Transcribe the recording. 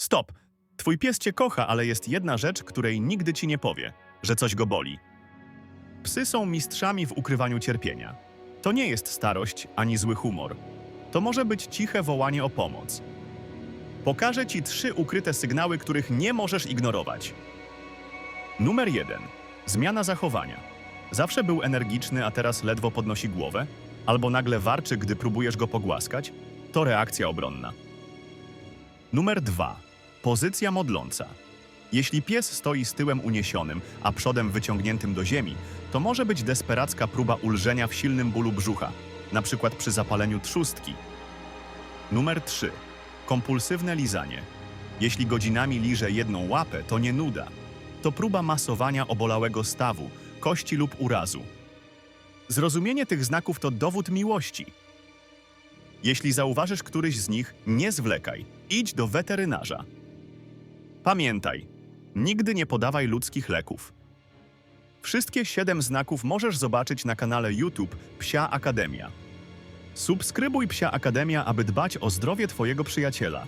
Stop! Twój pies cię kocha, ale jest jedna rzecz, której nigdy ci nie powie, że coś go boli. Psy są mistrzami w ukrywaniu cierpienia. To nie jest starość ani zły humor. To może być ciche wołanie o pomoc. Pokażę ci trzy ukryte sygnały, których nie możesz ignorować. Numer jeden. Zmiana zachowania. Zawsze był energiczny, a teraz ledwo podnosi głowę, albo nagle warczy, gdy próbujesz go pogłaskać. To reakcja obronna. Numer 2. Pozycja modląca. Jeśli pies stoi z tyłem uniesionym, a przodem wyciągniętym do ziemi, to może być desperacka próba ulżenia w silnym bólu brzucha, przykład przy zapaleniu trzustki. Numer 3. Kompulsywne lizanie. Jeśli godzinami liże jedną łapę, to nie nuda. To próba masowania obolałego stawu, kości lub urazu. Zrozumienie tych znaków to dowód miłości. Jeśli zauważysz któryś z nich, nie zwlekaj. Idź do weterynarza. Pamiętaj, nigdy nie podawaj ludzkich leków. Wszystkie siedem znaków możesz zobaczyć na kanale YouTube Psia Akademia. Subskrybuj Psia Akademia, aby dbać o zdrowie Twojego przyjaciela.